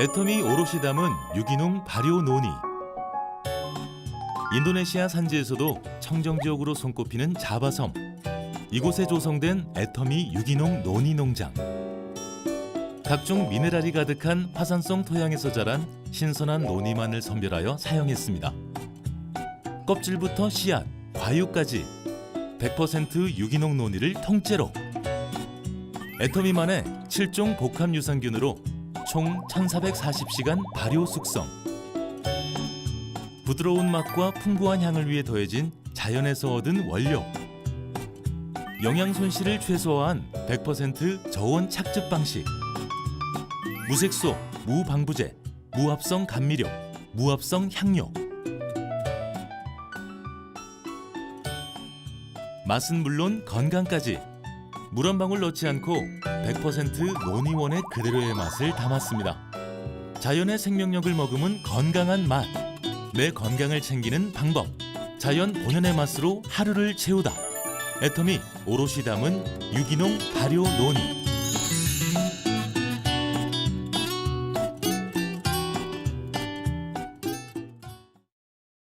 애터미 오롯이 담은 유기농 발효 논이. 인도네시아 산지에서도 청정 지역으로 손꼽히는 자바섬. 이곳에 조성된 애터미 유기농 논이 농장. 각종 미네랄이 가득한 화산성 토양에서 자란 신선한 논이만을 선별하여 사용했습니다. 껍질부터 씨앗, 과육까지 100% 유기농 논이를 통째로. 애터미만의 7종 복합 유산균으로 총 1440시간 발효 숙성. 부드러운 맛과 풍부한 향을 위해 더해진 자연에서 얻은 원료. 영양 손실을 최소화한 100% 저온 착즙 방식. 무색소, 무방부제, 무합성 감미료, 무합성 향료. 맛은 물론 건강까지 물 한 방울 넣지 않고 100% 논의원의 그대로의 맛을 담았습니다. 자연의 생명력을 머금은 건강한 맛. 내 건강을 챙기는 방법. 자연 본연의 맛으로 하루를 채우다. 애터미 오롯이 담은 유기농 발효 논이.